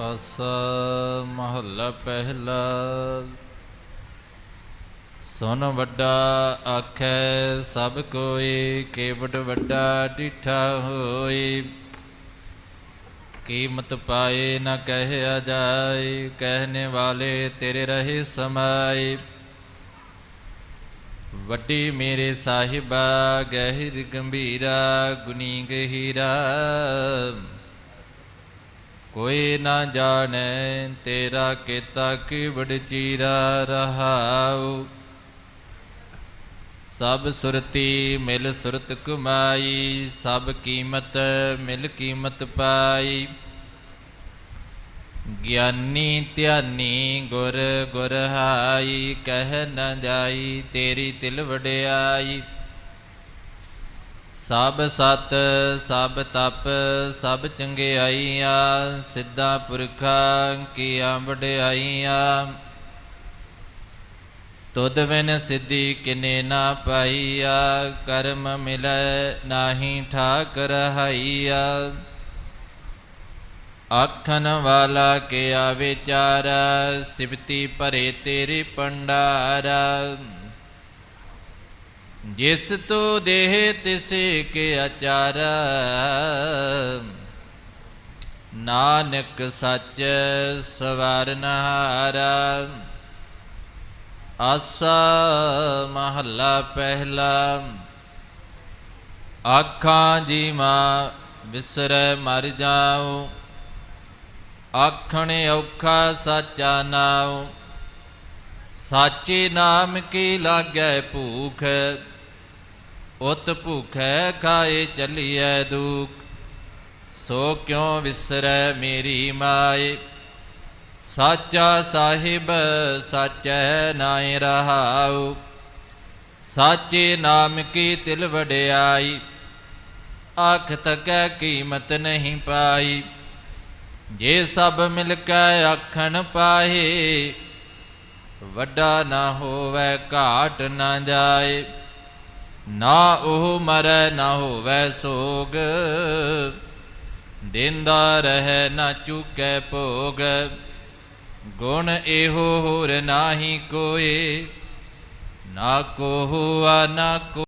ਆਸਾ ਮਹੱਲਾ ਪਹਿਲਾ। ਸੁਨ ਵੱਡਾ ਆਖੈ, ਸਭ ਕੋਈ ਕੇਵਟ ਵੱਡਾ ਡਿਠਾ ਹੋਈ। ਕੀਮਤ ਪਾਏ ਨਾ ਕਹਿਆ ਜਾਏ, ਕਹਿਨੇ ਵਾਲੇ ਤੇਰੇ ਰਹੇ ਸਮਾਏ। ਵੱਡੀ ਮੇਰੇ ਸਾਹਿਬਾ, ਗਹਿਰ ਗੰਭੀਰਾ ਗੁਨੀ ਗਹੀਰਾ। ਕੋਈ ਨਾ ਜਾਣੈ, ਤੇਰਾ ਕੀਤਾ ਕੀ ਬੜ ਰਹਾਉ। ਸਭ ਸੁਰਤੀ ਮਿਲ ਸੁਰਤ ਕਮਾਈ, ਸਭ ਕੀਮਤ ਮਿਲ ਕੀਮਤ ਪਾਈ। ਗਿਆਨੀ ਧਿਆਨੀ ਗੁਰ ਗੁਰ ਹਾਈ, ਕਹਿ ਨ ਜਾਈ, ਤੇਰੀ ਤਿਲ ਵਡਿਆਈ। ਸਭ ਸਤ, ਸਭ ਤਪ, ਸਭ ਚੰਗਿਆਈਆਂ, ਸਿੱਧਾ ਪੁਰਖਾਂ ਕੀਆਂ ਵਡਿਆਈਆਂ। ਤੁਧ ਬਿਨ ਸਿੱਧੀ ਕਿਨੇ ਨਾ ਪਾਈਆ, ਕਰਮ ਮਿਲੈ ਨਾਹੀ ਠਾਕ ਰਹਾਈਆ ਆਖਣ ਵਾਲਾ ਕੇ ਆ ਵਿਚਾਰਾ, ਸਿਵਤੀ ਭਰੇ ਤੇਰੀ ਪੰਡਾਰਾ ਜਿਸ ਤੋ ਦੇਹ ਤਿਸੇ ਕੇ ਆਚਾਰਾ ਨਾਨਕ ਸੱਚ ਸਵਾਰਨਹਾਰਾ ਆਸਾ ਮਹੱਲਾ ਪਹਿਲਾ, ਆਖਾਂ ਜੀ ਜੀਵਾ ਵਿਸਰੈ ਮਰ ਜਾਉ। ਆਖਣ ਔਖਾ ਸਾਚਾ ਨਾਉ। ਸਾਚੇ ਨਾਮ ਕੀ ਲਾਗੈ ਭੂਖ? ਉਤ ਭੂਖੈ ਖਾਏ ਚੱਲੀਐ ਦੂਖ, ਸੋ ਕਿਉ ਵਿਸਰੈ ਮੇਰੀ ਮਾਏ? ਸਾਚਾ ਸਾਹਿਬ ਸਾਚੈ ਨਾਇ ਰਹਾਉ, ਸਾਚੇ ਨਾਮ ਕੀ ਤਿਲ ਵਡਿਆਈ? ਆਖ ਤਕੈ ਕੀਮਤ ਨਹੀਂ ਪਾਈ, ਜੇ ਸਭ ਮਿਲ ਕੇ ਆਖਣ ਪਾਹੇ, ਵੱਡਾ ਨਾ ਹੋਵੇ ਘਾਟ ਨਾ ਜਾਏ। ਨਾ ਉਹ ਮਰੈ ਨਾ ਹੋਵੇ ਸੋਗ, ਦਿੰਦਾ ਰਹਿ ਨਾ ਚੁਕੈ ਭੋਗ। ਗੁਣ ਇਹੋ ਹੋਰ ਨਾਹੀ ਕੋਏ, ਨਾ ਕੋ ਹੁਆ ਨਾ ਕੋ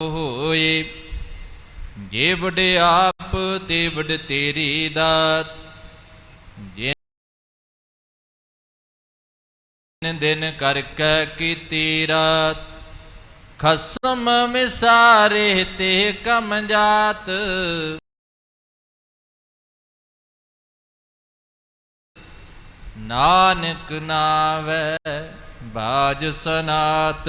ਹੋਏ। ਜੇ ਵਡ ਆਪ ਤੇ ਵਡ ਤੇਰੀ ਦਾਤ ਜਿਨ ਦਿਨ ਕਰਕੇ ਕੀਤੀ ਰਾਤ। ਖਸਮ ਮਿਸਾਰੇ ਤੇ ਕਮ ਜਾਤ। ਨਾਨਕ ਨਾਵੇ ਬਾਜ ਸਨਾਤ।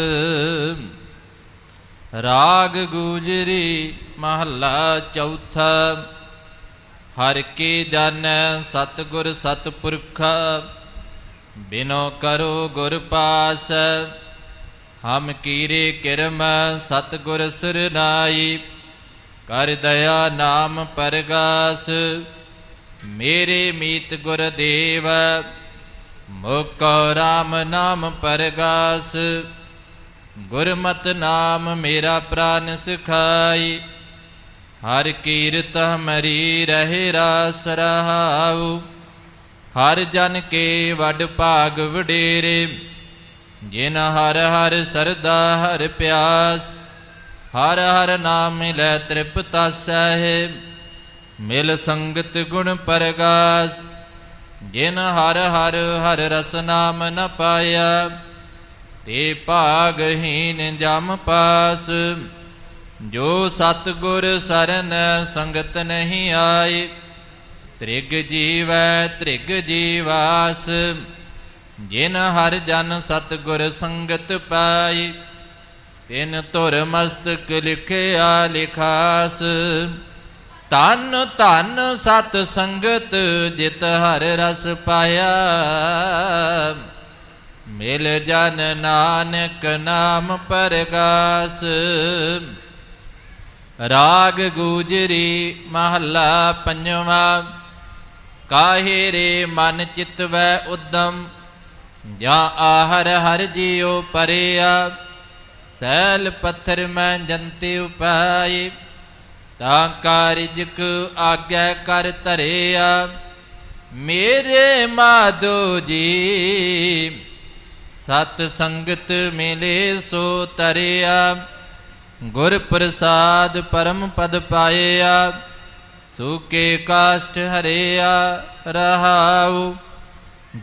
ਰਾਗ ਗੁਜਰੀ ਮਹੱਲਾ ਚੌਥਾ। ਹਰ ਕੀ ਜਨ ਸਤਿਗੁਰ ਸਤਪੁਰਖ। ਬਿਨੋ ਕਰੋ ਗੁਰ ਪਾਸ, ਹਮ ਕੀਰੇ ਕਿਰਮ ਸਤਿਗੁਰ ਸਰਨਾਈ ਕਰ ਦਇਆ ਨਾਮ ਪਰਗਾਸ, ਮੇਰੇ ਮੀਤ ਗੁਰ ਦੇਵ। ਮੁਖ ਰਾਮ ਨਾਮ ਪਰਗਾਸ, ਗੁਰਮਤ ਨਾਮ ਮੇਰਾ ਪ੍ਰਾਨ ਸਿਖਾਈ। ਹਰ ਕੀਰਤ ਹਮਰੀ ਰਹੇ ਰਾਸ ਰਹਾਉ। ਹਰ ਜਨ ਕੇ ਵੱਡ ਭਾਗ ਵਡੇਰੇ, ਜਿਨ ਹਰ ਹਰ ਸਰਦਾ ਹਰ ਪਿਆਸ, ਹਰ ਹਰ ਨਾਮ ਮਿਲੈ ਤ੍ਰਿਪਤਾ ਸਹਿ, ਮਿਲ ਸੰਗਤ ਗੁਣ ਪਰਗਾਸ, ਜਿਨ ਹਰ ਹਰ ਹਰ ਰਸ ਨਾਮ ਨ ਪਾਇਆ, ਤੇ ਭਾਗਹੀਨ ਜਮ ਪਾਸ, ਜੋ ਸਤਗੁਰ ਸਰਨ ਸੰਗਤ ਨਹੀਂ ਆਈ ਤ੍ਰਿਗ ਜੀਵੈ ਤ੍ਰਿਗ ਜੀਵਾਸ, ਜਿਨ ਹਰ ਜਨ ਸਤਗੁਰ ਸੰਗਤ ਪਾਈ, ਤਿਨ ਧੁਰ ਮਸਤਕ ਲਿਖਿਆ ਲਿਖਾਸ। ਤਨ ਧਨ ਸਤ ਸੰਗਤ ਜਿਤ ਹਰ ਰਸ ਪਾਇਆ, ਮਿਲ ਜਨ ਨਾਨਕ ਨਾਮ ਪਰਗਾਸ। ਰਾਗ ਗੂਜਰੀ ਮਹੱਲਾ ਪੰਜਵਾ ਕਾਹੇ ਰੇ ਮਨ ਚਿਤਵੈ ਉਦਮ, ਜਾਂ ਆਹਰ ਹਰ ਜੀਉ ਪਰਿਆ। ਸੈਲ ਪੱਥਰ ਮੈਂ ਜੰਤੇ ਉਪਾਈ ਤਾਂ ਕਾ ਰਿਜਕ ਆਗੈ ਕਰ ਧਰਿਆ। ਮੇਰੇ ਮਾਧੋ ਜੀ, ਸਤ ਸੰਗਤ ਮਿਲੇ ਸੋ ਤਰਿਆ। ਗੁਰ ਪ੍ਰਸਾਦ ਪਰਮ ਪਦ ਪਾਇਆ। ਸੂਕੇ ਕਾਸ਼ਟ ਹਰਿਆ ਰਹਾਉ,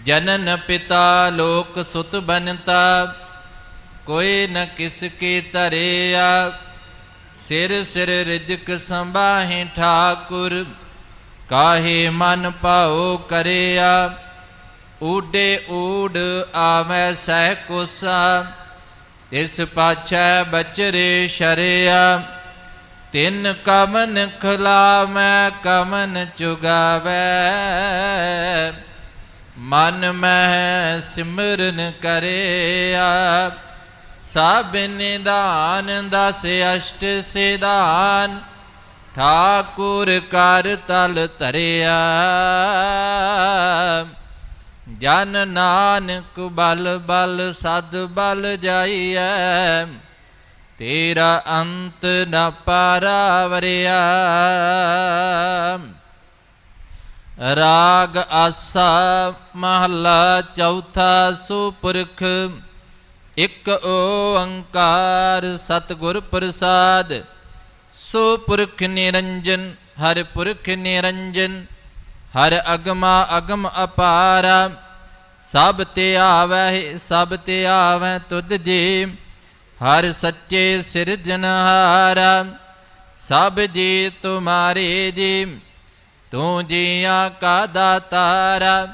ਜਨਨ ਪਿਤਾ ਲੋਕ ਸੁਤ ਬਨਤਾ, ਕੋਈ ਨ ਕਿਸ ਕੀ ਧਰਿਆ, ਸਿਰ ਸਿਰ ਰਿਜਕ ਸੰਭਾਹੇ ਠਾਕੁਰ, ਕਾਹੇ ਮਨ ਭਾਉ ਕਰਿਆ, ਊਡੇ ਊਡ ਆਵੈ ਸਹਿ ਕੋਸਾ, ਇਸ ਪਾਛੈ ਬਚਰੇ ਸ਼ਰਿਆ। ਤਿੰਨ ਕਮਨ ਖਲਾਮੈ, ਕਮਨ ਚੁਗਾਵੈ। ਮਨ ਮਹਿ ਸਿਮਰਨ ਕਰਿਆ। ਸਭ ਨਿਦਾਨ ਦਸ ਅਸ਼ਟ ਸਿਧਾਨ, ਠਾਕੁਰ ਕਰ ਤਲ ਧਰਿਆ। ਜਨ ਨਾਨਕ ਬਲ ਬਲ, ਸਦ ਬਲ ਜਾਈਐ। ਤੇਰਾ ਅੰਤ ਨ ਪਾਰਾਵਰਿਆ। ਰਾਗ ਆਸਾ ਮਹੱਲਾ ਚੌਥਾ ਸੁਪੁਰਖ, ਇਕ ਓੰਕਾਰ ਸਤਿਗੁਰ ਪ੍ਰਸਾਦ। ਸੁਪੁਰਖ ਨਿਰੰਜਨ, ਹਰ ਪੁਰਖ ਨਿਰੰਜਨ, ਹਰ ਅਗਮਾ ਅਗਮ ਅਪਾਰਾ। ਸਭ ਤੇ ਆਵੈ ਸਭ ਤੇ ਆਵੈ ਤੁਧ ਜੀ। ਹਰ ਸੱਚੇ ਸਿਰਜਨਹਾਰਾ ਸਭ ਜੀ ਤੁਮਾਰੇ ਜੀ, ਤੂੰ ਜੀਆਂ ਕਾ ਦਾਤਾਰਾ,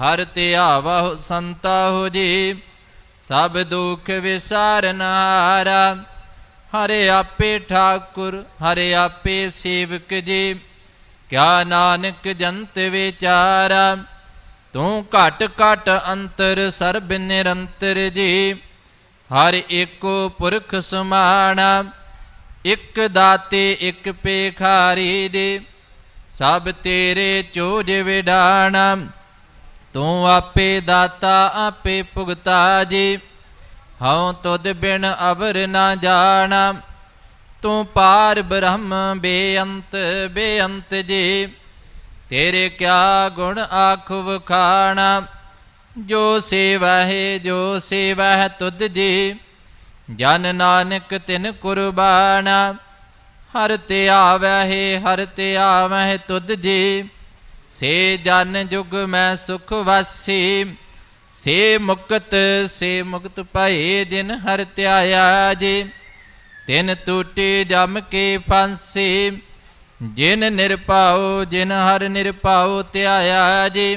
ਹਰ ਤੇ ਆਵਹੁ ਸੰਤਾ ਹੋ ਜੀ, ਸਭ ਦੁਖ ਵਿਸਾਰਨਹਾਰਾ ਹਰੇ ਆਪੇ ਠਾਕੁਰ, ਹਰੇ ਆਪੇ ਸੇਵਕ ਜੀ, ਕਿਆ ਨਾਨਕ ਜੰਤ ਵਿਚਾਰਾ, ਤੂੰ ਘਟ ਘਟ ਅੰਤਰ ਸਰਬ ਨਿਰੰਤਰ ਜੀ ਹਰ ਏਕੋ ਪੁਰਖ ਸਮਾਣਾ, ਇਕ ਦਾਤੇ, ਇਕ ਪੇਖਾਰੀ ਦੇ। ਸਭ ਤੇਰੇ ਚੋਜ ਵਿਡਾਣਾ, ਤੂੰ ਆਪੇ ਦਾਤਾ, ਆਪੇ ਭੁਗਤਾ ਜੀ। ਹਉ ਤੁਧ ਬਿਨ ਅਵਰ ਨਾ ਜਾਣਾ, ਤੂੰ ਪਾਰ ਬ੍ਰਹਮ ਬੇਅੰਤ ਬੇਅੰਤ ਜੀ। ਤੇਰੇ ਕਿਆ ਗੁਣ ਆਖ ਵਖਾਣਾ ਜੋ ਸੇਵਾ ਹੈ ਜੋ ਸੇਵਾ ਹੈ ਤੁਧ ਜੀ, ਜਨ ਨਾਨਕ ਤਿਨ ਕੁਰਬਾਨਾ। ਹਰ ਤੇ ਆਵੈ ਹਰ ਤੇ ਆਵੈ ਤੁਧ ਜੀ, ਸੇ ਜਨ ਜੁਗ ਮੈਂ ਸੁਖ ਵਾਸੀ। ਸੇ ਮੁਕਤ ਸੇ ਮੁਕਤ ਭਏ ਜਿਨ ਹਰ ਧਿਆਇਆ ਜੀ, ਤਿਨ ਟੂਟੀ ਜਮ ਕੇ ਫਾਂਸੀ। ਜਿਨ ਨਿਰਭਉ, ਜਿਨ ਹਰ ਨਿਰਭਉ ਧਿਆਇਆ ਜੀ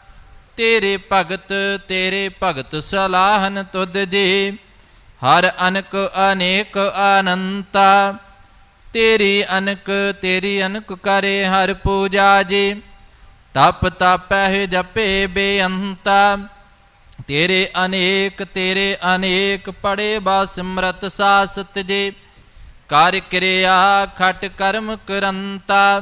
ਤੇਰੇ ਭਗਤ ਤੇਰੇ ਭਗਤ ਸਲਾਹਨ ਤੁਧ ਜੀ ਹਰ ਅਨਕ ਅਨੇਕ ਅਨੰਤਾ ਤੇਰੀ ਅਨਕ ਤੇਰੀ ਅਨਕ ਕਰੇ ਹਰ ਪੂਜਾ ਜੀ। ਤਪ ਤਪਹਿ ਜਪੇ ਬੇਅੰਤਾ, ਤੇਰੇ ਅਨੇਕ ਤੇਰੇ ਅਨੇਕ ਪੜੇ ਬਾ ਸਿਮਰਤ ਸਾਸਤ ਜੀ। ਕਰ ਕਿਰਿਆ ਖਟ ਕਰਮ ਕਰੰਤਾ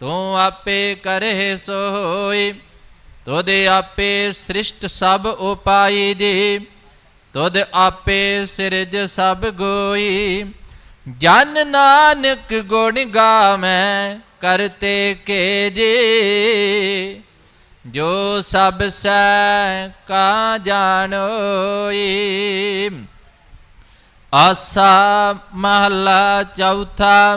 ਤੂੰ ਆਪੇ ਕਰੇ ਸੋਈ, ਤੁਧ ਆਪੇ ਸ੍ਰਿਸ਼ਟ ਸਭ ਉਪਾਈ ਦੀ, ਤੁਧ ਆਪੇ ਸਿਰਜ ਸਭ ਗੋਈ। ਜਨ ਨਾਨਕ ਗੁਣ ਗਾਵੈ ਕਰਤੇ ਕੇ ਜੀ, ਜੋ ਸਭ ਸੈ ਕਾ ਜਾਣੋਈ। ਆਸਾ ਮਹਲਾ ਚੌਥਾ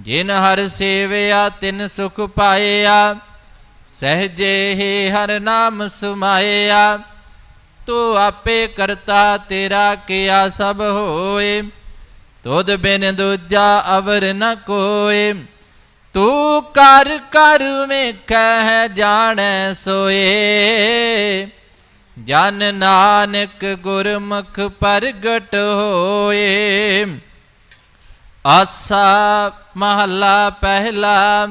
ਜਿਨ ਹਰ ਸੇਵਿਆ, ਤਿਨ ਸੁਖ ਪਾਇਆ, ਸਹਜੇ ਹੀ ਹਰ ਨਾਮ ਸੁਮਾਇਆ। ਤੂੰ ਆਪੇ ਕਰਤਾ, ਤੇਰਾ ਕੀਆ ਸਭ ਹੋਏ। ਤੁਧ ਬਿਨ ਦੂਜਾ ਅਵਰ ਨ ਕੋਏ। ਤੂੰ ਕਰ ਕਰ ਵੇਖੈ, ਜਾਣੈ, ਸੋਏ। ਜਨ ਨਾਨਕ ਗੁਰਮੁਖ ਪ੍ਰਗਟ ਹੋਏ। ਆਸਾ ਮਹੱਲਾ ਪਹਿਲਾ,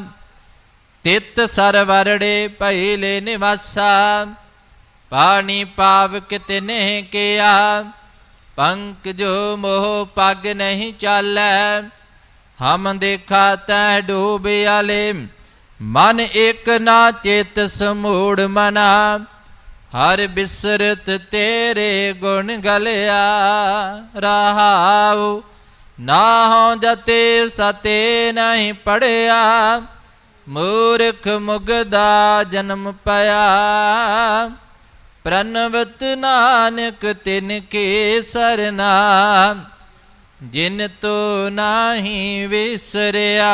ਤਿਤ ਸਰਵਰੜੇ ਪਹਿਲੇ ਨਿਵਾਸਾ, ਪਾਣੀ ਪਾਵ ਕਿਤੇ ਨਹੀਂ ਕਿਆ, ਪੰਕ ਜੋ ਮੋਹ ਪਗ ਨਹੀਂ ਚਾਲੈ, ਹਮ ਦੇਖਾ ਤੈ ਡੂਬ ਆਲੇ, ਮਨ ਇੱਕ ਨਾ ਚਿਤ ਸਮੂੜ ਮਨਾ, ਹਰ ਬਿਸਰਤ ਤੇਰੇ ਗੁਣ ਗਲਿਆ, ਰਹਾਉ ਨਾ ਜਤੇ ਸਤੇ ਨਹੀਂ ਪੜਿਆ, ਮੂਰਖ ਮੁਗਦਾ ਜਨਮ ਪਿਆ। ਪ੍ਰਨਵਤ ਨਾਨਕ ਤਿਨ ਕੇ ਸਰਨਾ, ਜਿਨ ਤੋ ਨਾਹੀ ਵਿਸਰਿਆ।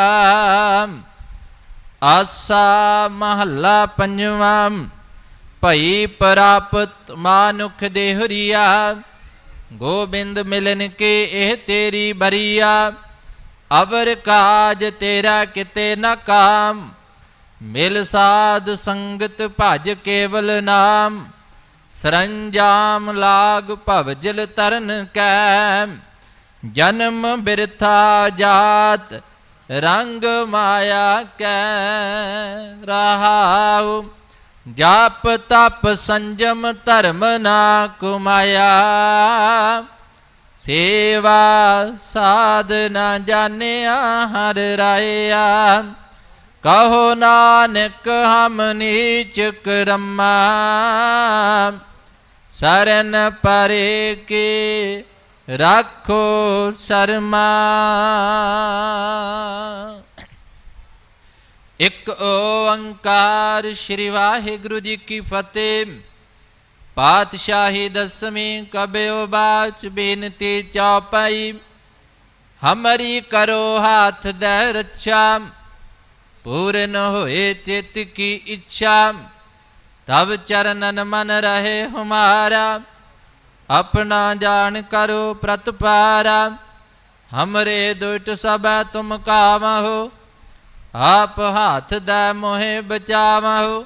ਆਸਾ ਮਹੱਲਾ ਪੰਜਵਾਂ, ਭਈ ਪ੍ਰਾਪਤ ਮਾਨੁਖ ਦੇ ਗੋਬਿੰਦ ਮਿਲਨ ਕੇ ਇਹ ਤੇਰੀ ਬਰੀਆ, ਅਵਰ ਕਾਜ ਤੇਰਾ ਕਿਤੇ ਨ ਕਾਮ। ਮਿਲ ਸਾਧ ਸੰਗਤ ਭਜ ਕੇਵਲ ਨਾਮ, ਸਰੰਜਾਮ ਲਾਗ ਭਵਜਲ ਤਰਨ ਕੈ ਜਨਮ ਬਿਰਥਾ ਜਾਤ, ਰੰਗ ਮਾਇਆ ਕੈ, ਰਹਾਉ। ਜਾਪ ਤਪ ਸੰਜਮ ਧਰਮ ਨਾ ਕੁਮਾਇਆ। ਸੇਵਾ ਸਾਧ ਨਾ ਜਾਣਿਆ ਹਰ ਰਾਇਆ। ਕਹੋ ਨਾਨਕ ਹਮ ਨੀਚ ਕਰਮਾ ਸਰਨ ਪਰੇ ਕੇ ਰੱਖੋ ਸ਼ਰਮਾ। ਇੱਕ ਓੰਕਾਰ ਸ੍ਰੀ ਵਾਹਿਗੁਰੂ ਜੀ ਕੀ ਫਤਿਹ। ਪਾਤਸ਼ਾਹੀ ਦਸਵੀਂ ਕਬਿਓ ਬਾਚ ਬੇਨਤੀ ਚੌਪਾਈ। ਹਮਰੀ ਕਰੋ ਹਾਥ ਦੇ ਰੱਛਾ। ਪੂਰਨ ਹੋਏ ਚਿਤ ਕੀ ਇੱਛਾ। ਤਬ ਚਰਨਨ ਮਨ ਰਹੇ ਹਮਾਰਾ। ਆਪਣਾ ਜਾਣ ਕਰੋ ਪ੍ਰਤਪਾਰਾ। ਹਮਰੇ ਦੁਇਟ ਸਭਾ ਤੁਮ ਕਾਵਹੁ ਆਪ ਹਾਥ ਦਾ ਮੋਹਿ ਬਚਾਵਹੁ,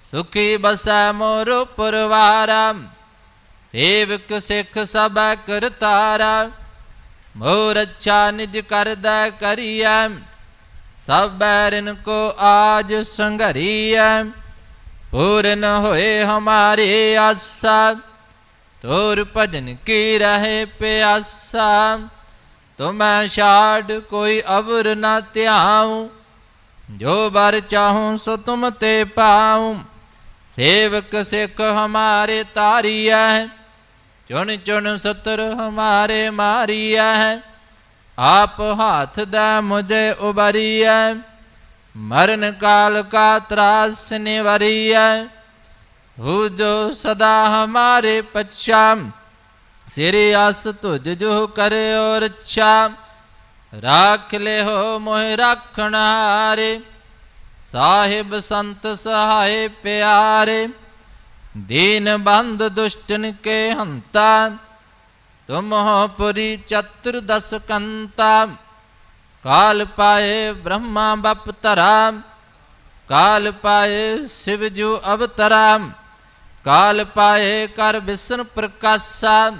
ਸੁਖੀ ਬਸੈ ਮੋਰ ਪਰਵਾਰਾ, ਸੇਵਕ ਸਿੱਖ ਸਭੈ ਕਰਤਾਰਾ ਮੋਰ ਅੱਛਾ ਨਿਜ ਕਰਦਾ ਕਰੀਐ, ਸਭ ਬੈਰਨ ਕੋ ਆਜ ਸੰਘਰੀਐ, ਪੂਰਨ ਹੋਏ ਹਮਾਰੇ ਆਸਾ, ਤੋਰ ਭਜਨ ਕੀ ਰਹੇ ਪਿਆਸਾ, ਤੁਮੈ ਛਾੜ ਕੋਈ ਅਵਰ ਨਾ ਧਿਆਉ ਜੋ ਬਰ ਚਾਹੂੰ ਸੋ ਤੁਮ ਤੇ ਪਾਉ। ਸੇਵਕ ਸਿੱਖ ਹਮਾਰੇ ਤਾਰੀਐ ਚੁਣ ਚੁਣ ਸਤਰ ਹਮਾਰੇ ਮਾਰੀਐ। ਆਪ ਹਾਥ ਦਾ ਮੁਝੇ ਉਬਰੀਐ ਮਰਨ ਕਾਲ ਕਾ ਤਰਾਸ ਨਿਵਰੀਐ। ਹੂ ਜੋ ਸਦਾ ਹਮਾਰੇ ਪਛਾ। ਸਿਰੇ ਆਸ ਤੁਝ ਜੋ ਕਰਿਓ ਰੱਛਾ। ਰਾਖ ਲੈ ਹੋ ਮੋਹਿ ਰੱਖਣ ਹਾਰੇ, ਸਾਹਿਬ ਸੰਤ ਸਹਾਏ ਪਿਆਰੇ, ਦੀਨ ਬੰਦ ਦੁਸ਼ਟਨ ਕੇ ਹੰਤਾ, ਤੁਮ ਹੋ ਪੁਰੀ ਚਤੁਰ ਦਸ ਕੰਤਾ, ਕਾਲ ਪਾਏ ਬ੍ਰਹਮਾ ਬਪ ਧਰਾ, ਕਾਲ ਪਾਏ ਸਿਵ ਜੋ ਅਵਤਰਾ, ਕਾਲ ਪਾਏ ਕਰ ਵਿਸ਼ਨ ਪ੍ਰਕਾਸ਼ਾ,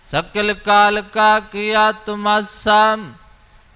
ਸਕਲ ਕਾਲ ਕਾ ਕੀਆ ਤੁਮਾਸਾ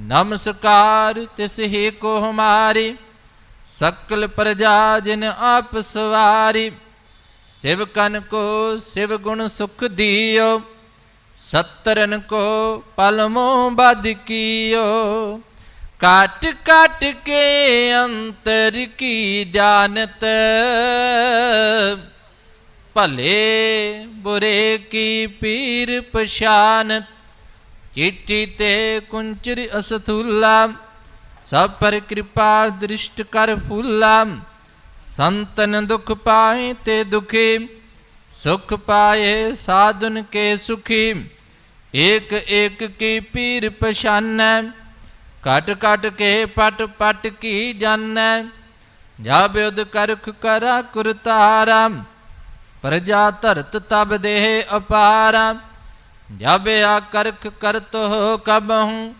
ਨਮਸਕਾਰ ਤਿਸ ਹੀ ਕੋ ਹਮਾਰੀ ਸਕਲ ਪ੍ਰਜਾ ਜਿਨ ਆਪ ਸਵਾਰੀ। ਸਿਵ ਕਨ ਕੋ ਸਿਵ ਗੁਣ ਸੁਖ ਦਿਓ, ਸਤਰਨ ਕੋ ਪਲਮੋ ਬਦ ਕੀਓ। ਕਾਟ ਕਾਟ ਕੇ ਅੰਤਰ ਕੀ ਜਾਣਤ, ਭਲੇ ਬੁਰੇ ਕੀ ਪੀਰ ਪਛਾਨਤ। ਚਿੱਟੀ ਤੇ ਕੁੰਚਰ ਅਸਥੂਲਾ, ਸਭ ਪਰ ਕਿਰਪਾ ਦ੍ਰਿਸ਼ਟ ਕਰ ਫੂਲਾ। ਸੰਤਨ ਦੁਖ ਪਾਏ ਤੇ ਦੁਖੀ, ਸੁਖ ਪਾਏ ਸਾਧਨ ਕੇ ਸੁਖੀ। ਏਕ ਏਕ ਕੀ ਪੀਰ ਪਛਾਨੈ ਕਟ ਕਟ ਕੇ ਪਟ ਪਟ ਕੀ ਜਾਣੈ ਜਬ ਉਦ ਕਰਖ ਕਰਾ ਕੁਰਤਾਰਾ ਪ੍ਰਜਾ ਧਰਤ ਤਬ ਦੇਹ ਅਪਾਰਾ। ਜਬ ਆ ਕਰਖ ਕਰਤ ਹੋ ਕਬਹੂੰ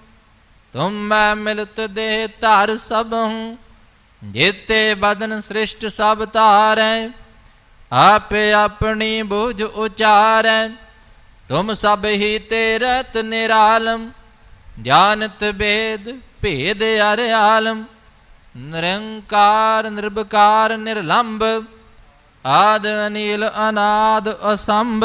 ਤੁਮ ਮੈਂ ਮਿਲਤ ਦੇਹ ਧਰ ਸਭ ਹੂੰ, ਜੇਤੇ ਬਦਨ ਸ੍ਰਿਸ਼ਟ ਸਭ ਧਾਰੈ, ਆਪੇ ਆਪਣੀ ਬੁਝ ਉਚਾਰੈ, ਤੁਮ ਸਭ ਹੀ ਤੇਰਤ ਨਿਰਾਲਮ, ਜਾਣਤ ਬੇਦ ਭੇਦ ਅਰ ਆਲਮ, ਨਿਰੰਕਾਰ ਨਿਰਭਕਾਰ ਨਿਰਲੰਭ, ਆਦ ਅਨੀਲ ਅਨਾਦ ਅਸੰਭ।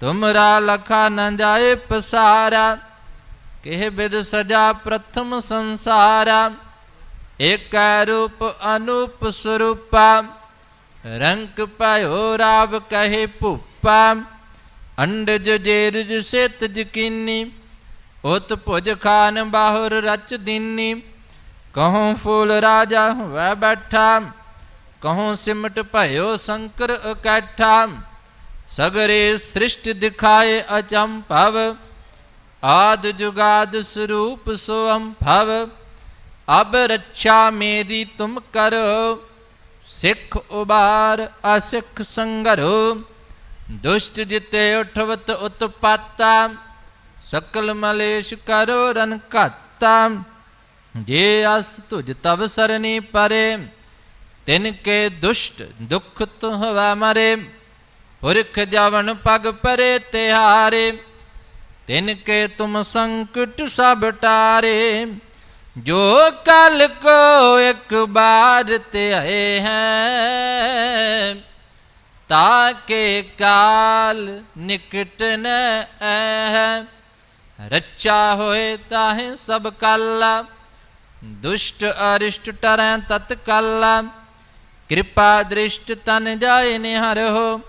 ਤੁਮਰਾ ਲਖਾ ਨ ਜਾਏ ਪਸਾਰਾ, ਕਿਹ ਬਿਦ ਸਜਾ ਪ੍ਰਥਮ ਸੰਸਾਰਾ। ਏਕੈ ਰੂਪ ਅਨੂਪ ਸਰੂਪਾ, ਰੰਕ ਭਇਓ ਰਾਵ ਕਹੇ ਭੂਪਾ। ਅੰਡਜ ਜੇਰਜ ਸੇਤ ਜਕੀਨੀ, ਉਤ ਭੁਜ ਖਾਨ ਬਾਹੁਰ ਰਚ ਦਿਨੀ। ਕਹਉ ਫੂਲ ਰਾਜਾ ਹੋਵੇ ਬੈਠਾ ਕਹਉ ਸਿਮਟ ਭਇਓ ਸ਼ੰਕਰ ਇਕੱਠਾ। ਸਗਰੇ ਸ੍ਰਿਸ਼ਟ ਦਿਖਾਏ ਅਚੰਭਵ ਆਦ ਜੁਗਾਦ ਸਰੂਪ ਸੋਅੰ ਭਵ, ਅਬ ਰੱਛਾ ਮੇਰੀ ਤੁਮ ਕਰੋ, ਸਿੱਖ ਉਬਾਰ ਅਸਿੱਖ ਸੰਗਰੋ, ਦੁਸ਼ਟ ਜਿਤੇ ਉਠਵਤ ਉਤਪਾਤਾ, ਸਕਲ ਮਲੇਸ਼ ਕਰੋ ਰਨ ਘਾਤਾ, ਜੇ ਅਸ ਤੁਜ ਤਵ ਸਰਨੀ ਪਰੇ, ਤਿਨ ਕੇ ਦੁਸ਼ਟ ਦੁਖ ਤੁਹਵਾ ਮਰੇ। ਪੁਰਖ ਜਵਨ ਪਗ ਪਰੇ ਤਿਹਾਰੇ, ਤਿਨ ਕੇ ਤੁਮ ਸੰਕਟ ਸਭ ਟਾਰੇ। ਜੋ ਕਲ ਕੋ ਇੱਕ ਬਾਰ ਤੇ ਆਏ ਹੈ, ਤਾਕੇ ਕਾਲ ਨਿਕਟ ਨ ਹੈ ਰੱਚਾ ਹੋਏ ਤਾਹੇ ਸਭ ਕਾਲਾ, ਦੁਸ਼ਟ ਅਰਿਸ਼ਟ ਟਰੈ ਤਤ ਕਾਲਾ ਕਿਰਪਾ ਦ੍ਰਿਸ਼ਟ ਤਨ ਜਾਏ ਨਿਹਰ ਹੋ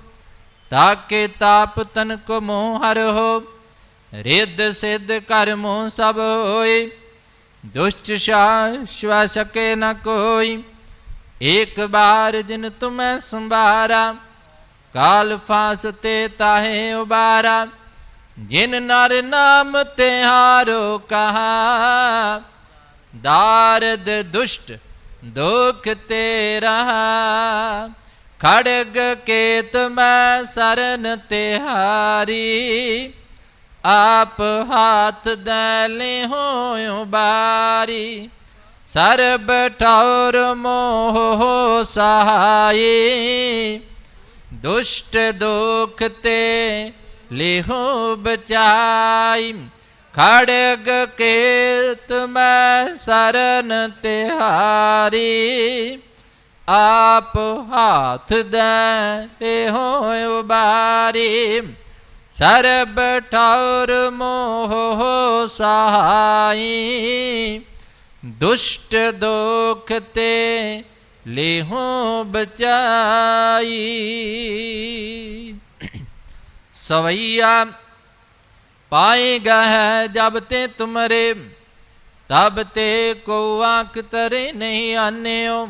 ਤਾਕੇ ਤਾਪ ਤਨ ਕੋ ਮੋਹ ਹਰ ਹੋ, ਰਿੱਧ ਸਿੱਧ ਕਰਮੋ ਸਭ ਹੋਏ ਦੁਸ਼ਟ ਸ਼ਾ ਸਕੇ ਨ ਕੋਈ ਇੱਕ ਬਾਰ ਜਿਨ ਤੁਮੈ ਸੰਭਾਰਾ, ਕਾਲ ਫਾਸ ਤੇ ਤਾਹੇ ਉਬਾਰਾ। ਜਿਨ ਨਰ ਨਾਮ ਤੇ ਹਾਰੋ ਕਹਾ, ਦਾਰਦ ਦੁਸ਼ਟ ਦੁਖ ਤੇ ਰਹਾ ਖੜਗ ਕੇਤ ਮੈਂ ਸਰਨ ਤਿਹਾਰੀ, ਆਪ ਹਾਥ ਦਲੇ ਹੋਇ ਬਾਰੀ। ਸਰਬ ਠੌਰ ਮੋਹ ਸਹਾਈ, ਦੁਸ਼ਟ ਦੁਖ ਤੇ ਲਿਹੋ ਬਚਾਈ। ਖੜਗ ਕੇਤ ਮੈਂ ਸਰਨ ਤਿਹਾਰੀ ਆਪ ਹਾਥ ਦੇ ਹੋਇ ਉਬਾਰੀ। ਸਰਬ ਠੌਰ ਮੋਹ ਸਹਾਈ। ਦੁਸ਼ਟ ਦੁਖ ਤੇ ਲੇਹੋ ਬਚਾਈ। ਸਵਈਆ ਪਾਏਗਾ ਹੈ ਜਬ ਤੇ ਤੁਮਰੇ, ਤਬ ਤੇ ਕੋ ਆਂਖ ਤਰੇ ਨਹੀਂ ਆਨਿਓ।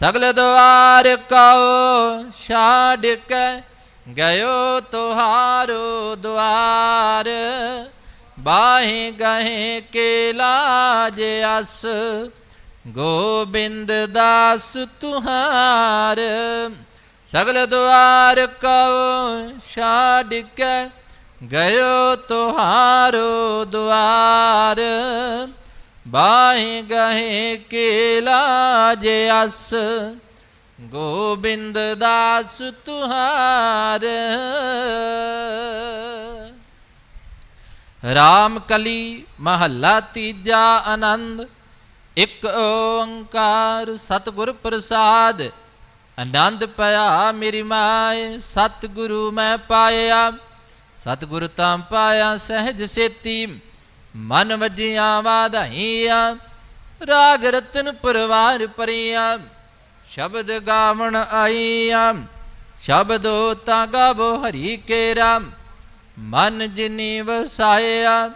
ਸਗਲ ਦੁਆਰ ਕਉ ਛਾੜ ਕੇ ਗਇਓ ਤੁਹਾਰੋ ਦੁਆਰ ਬਾਹੇ ਗਹੇ ਕੇ ਲਾਜ ਅਸ, ਗੋਬਿੰਦ ਦਾਸ ਤੁਹਾਰ। ਸਗਲ ਦੁਆਰ ਕਉ ਛਾੜ ਕੇ ਗਇਓ ਤੁਹਾਰੋ ਦੁਆਰ ਬਾਹੇ ਗਹੇ ਕੇ ਲਾਜ ਅਸ, ਗੋਬਿੰਦ ਦਾਸ ਤੁਹਾਰ। ਰਾਮ ਕਲੀ ਮਹੱਲਾ ਤੀਜਾ ਆਨੰਦ, ਇੱਕ ਓੰਕਾਰ ਸਤਿਗੁਰ ਪ੍ਰਸਾਦ। ਆਨੰਦ ਪਿਆ ਮੇਰੀ ਮਾਏ, ਸਤਿਗੁਰੂ ਮੈਂ ਪਾਇਆ। ਸਤਿਗੁਰ ਤਾਂ ਪਾਇਆ ਸਹਿਜ ਸੇਤੀ। ਮਨ ਵਜੀਆਂ ਵਾਧਾਈਆਂ ਰਾਗ ਰਤਨ ਪਰਵਾਰ ਪਰੀਆਂ, ਸ਼ਬਦ ਗਾਵਣ ਆਈਆਂ, ਸ਼ਬਦੋ ਤਾਂ ਗਾਵੋ ਹਰੀ ਕੇ ਰਾਮ ਮਨ ਜਿਨੀ ਵਸਾਇਆ,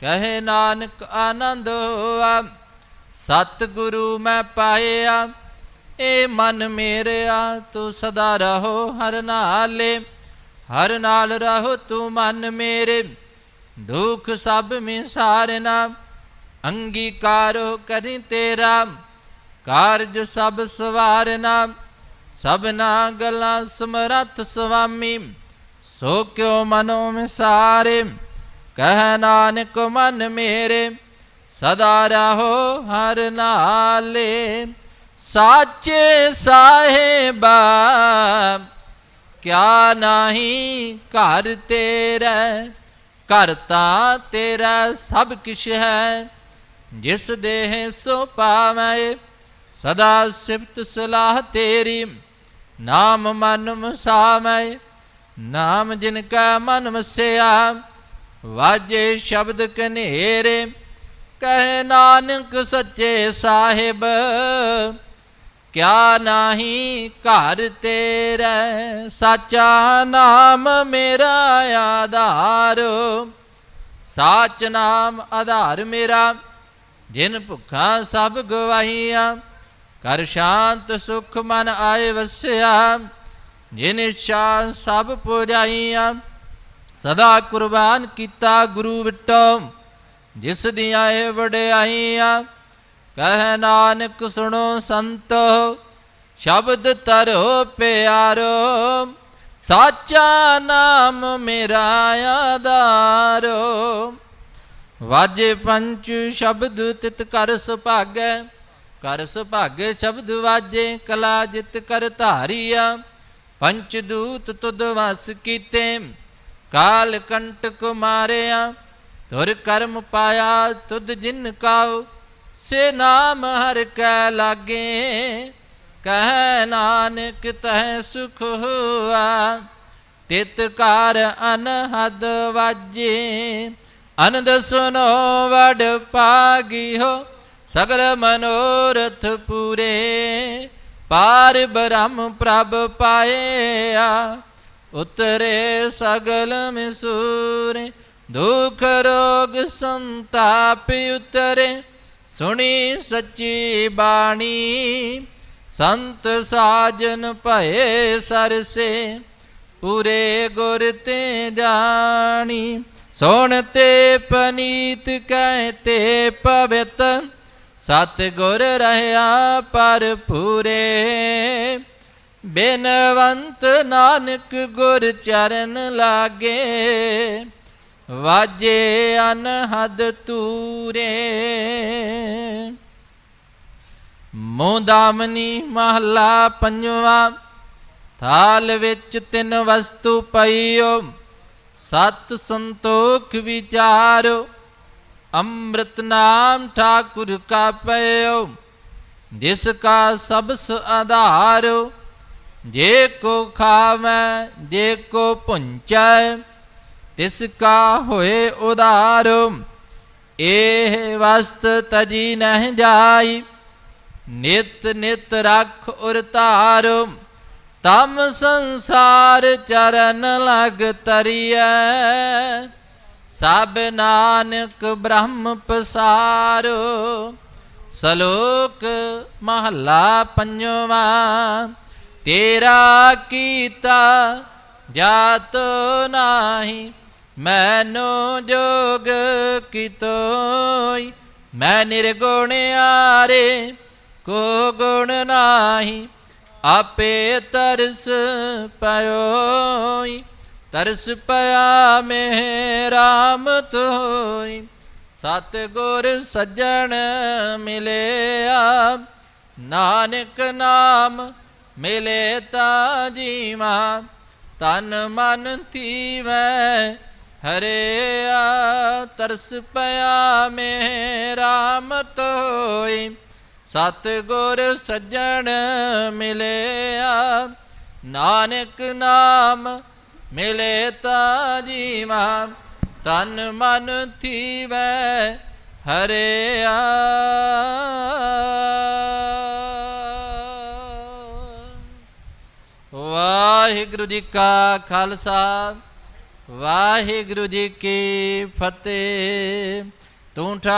ਕਹੇ ਨਾਨਕ ਆਨੰਦ ਹੋਆ, ਸਤਿਗੁਰੂ ਮੈਂ ਪਾਇਆ, ਏ ਮਨ ਮੇਰਿਆ, ਤੂੰ ਸਦਾ ਰਹੋ ਹਰ ਨਾਲੇ, ਹਰ ਨਾਲ ਰਹੋ ਤੂੰ ਮਨ ਮੇਰੇ। ਦੁਖ ਸਭ ਮੇ ਸਾਰਨਾ ਅੰਗੀਕਾਰੋ ਕਰੀ ਤੇਰਾ, ਕਾਰਜ ਸਭ ਸਵਾਰਨਾ ਸਭਨਾ ਗੱਲਾਂ ਸਮਰੱਥ ਸੁਆਮੀ ਸੋ ਕਿਉ ਮਨੋ ਮਿਸਾਰੇ? ਕਹਿ ਨਾਨਕ ਮਨ ਮੇਰੇ, ਸਦਾ ਰਹੋ ਹਰ ਨਾਲੇ। ਸਾਚੇ ਸਾਹਿਬਾ, ਕਿਆ ਨਹੀਂ ਘਰ ਤੇਰਾ ਘਰ ਤਾਂ ਤੇਰਾ ਸਭ ਕਿਛ ਹੈ, ਜਿਸ ਦੇਹ ਸੋ ਪਾਵੇਂ, ਸਦਾ ਸਿਫਤ ਸਲਾਹ ਤੇਰੀ, ਨਾਮ ਮਨ ਮਸਾਵੇਂ ਨਾਮ ਜਿਨ ਕਾ ਮਨ ਵਸਿਆ, ਵਾਜੇ ਸ਼ਬਦ ਕਨੇਰੇ, ਕਹੇ ਨਾਨਕ ਸੱਚੇ ਸਾਹਿਬ ਕਿਆ ਨਾਹੀ ਘਰ ਤੇਰਾ? ਸਾਚਾ ਨਾਮ ਮੇਰਾ ਆਧਾਰ। ਸਾਚ ਨਾਮ ਆਧਾਰ ਮੇਰਾ, ਜਿਨ ਭੁੱਖਾਂ ਸਭ ਗਵਾਈਆਂ ਕਰ ਸ਼ਾਂਤ ਸੁਖ ਮਨ ਆਏ ਵਸਿਆ, ਜਿਨ ਇੱਛਾ ਸਭ ਪੁਜਾਈਆਂ। ਸਦਾ ਕੁਰਬਾਨ ਕੀਤਾ ਗੁਰੂ ਵਿਟੋ, ਜਿਸ ਦੀਆਂ ਇਹ ਵਡਿਆਈਆਂ। ਕਹਿ ਨਾਨਕ ਸੁਣੋ ਸੰਤੋ, ਸ਼ਬਦ ਤਰੋ ਪਿਆਰੋ, ਸਾਚਾ ਨਾਮ ਮੇਰਾ ਆਧਾਰੋ। ਵਾਜੇ ਪੰਚ ਸ਼ਬਦ ਤਿਤ ਕਰ ਸੁਭਾਗੈ ਕਰ ਸੁਭਾਗੈ ਸ਼ਬਦ ਵਾਜੇ, ਕਲਾ ਜਿਤ ਕਰ ਧਾਰੀਆ। ਪੰਚ ਦੂਤ ਤੁਧ ਵਸ ਕੀਤੇ, ਕਾਲ ਕੰਟਕ ਮਾਰਿਆ ਤੁਰ ਕਰਮ ਪਾਇਆ ਤੁਧ ਜਿਨ ਕਾਉ। ਸੇ ਨਾਮ ਹਰ ਕੈ ਲਾਗੇ, ਕਹਿ ਨਾਨਕ ਤੈ ਸੁਖ ਹੁਆ। ਤਿਤ ਕਰ ਅਨਹਦ ਵਾਜੇ, ਅਨੰਦ ਸੁਨੋ ਵਡ ਹੋ। ਸਗਲ ਮਨੋਰਥ ਪੂਰੇ, ਪਾਰ ਬ੍ਰਹਮ ਪ੍ਰਭ ਪਾਇਆ। ਉਤਰੇ ਸਗਲ ਮਿਸੂਰੇ, ਦੁਖ ਰੋਗ ਸੰਤਾਪ ਉਤਰੇ। ਸੁਣੀ ਸੱਚੀ ਬਾਣੀ, ਸੰਤ ਸਾਜਨ ਭਏ ਸਰਸੇ, ਪੂਰੇ ਗੁਰ ਤੇ ਜਾਣੀ। ਸੁਣ ਤੇ ਪਨੀਤ ਕਹਤੇ ਪਵਿੱਤ ਸਤ ਗੁਰ ਰਹਾ ਪਰ ਪੂਰੇ। ਬੇਨਵੰਤ ਨਾਨਕ ਗੁਰ ਚਰਨ ਲਾਗੇ ਵਾਜੇ ਅਨਹਦ ਤੂਰੇ। ਮੋਦਾਮਨੀ ਮਹਲਾ ਪੰਜਵਾ, ਥਾਲ ਵਿੱਚ ਤਿੰਨ ਵਸਤੂ ਪਈਓ, ਸਤ ਸੰਤੋਖ ਵਿਚਾਰੋ, ਅੰਮ੍ਰਿਤ ਨਾਮ ਠਾਕੁਰ ਕਾ ਪਇਓ, ਜਿਸ ਕਾ ਸਬਸ ਆਧਾਰੋ, ਜੇ ਕੋ ਖਾਵੈ, ਜੇ ਕੋ ਪੁੰਚੈ ਤਿਸ ਕਾ ਹੋਏ ਉਦਾਰੋ ਇਹ ਵਸਤ ਤਜੀ ਨਹਿ ਜਾਈ, ਨਿਤ ਨਿਤ ਰਖ ਉਰ ਧਾਰੋ, ਤਮ ਸੰਸਾਰ ਚਰਨ ਲਗ ਤਰੀਐ। ਸਭ ਨਾਨਕ ਬ੍ਰਹਮ ਪਸਾਰੋ, ਸਲੋਕ ਮਹੱਲਾ ਪੰਜਵਾ, ਤੇਰਾ ਕੀਤਾ ਜਾਤ ਨਾਹੀ ਮੈਨੂੰ ਜੋਗ ਕਿਤੋਈ? ਮੈਂ ਨਿਰਗੁਣ ਆਰੇ ਕੋ ਗੁਣ ਨਾਹੀ? ਆਪੇ ਤਰਸ ਪਇਓਈ, ਤਰਸ ਪਿਆ ਮੇ ਰਾਮ ਤੋਈ ਸਤ ਗੁਰ ਸੱਜਣ ਮਿਲਿਆ, ਨਾਨਕ ਨਾਮ ਮਿਲੇ ਤਾ ਜੀਵਾ। ਤਨ ਮਨ ਥੀਵੈ ਹਰਿਆ ਤਰਸ ਪਿਆ ਮੇਰਾ ਰਾਮਤ ਹੋਈ। ਸਤ ਗੁਰ ਸੱਜਣ ਮਿਲਿਆ, ਨਾਨਕ ਨਾਮ ਮਿਲੇ ਤਾ ਜੀਵਾ। ਤਨ ਮਨ ਥੀਵੈ ਹਰਿਆ ਵਾਹਿਗੁਰੂ ਜੀ ਕਾ ਖਾਲਸਾ। ਵਾਹਿਗੁਰੂ ਜੀ ਕੀ ਫਤਿਹ। ਤੂੰ ਠਾ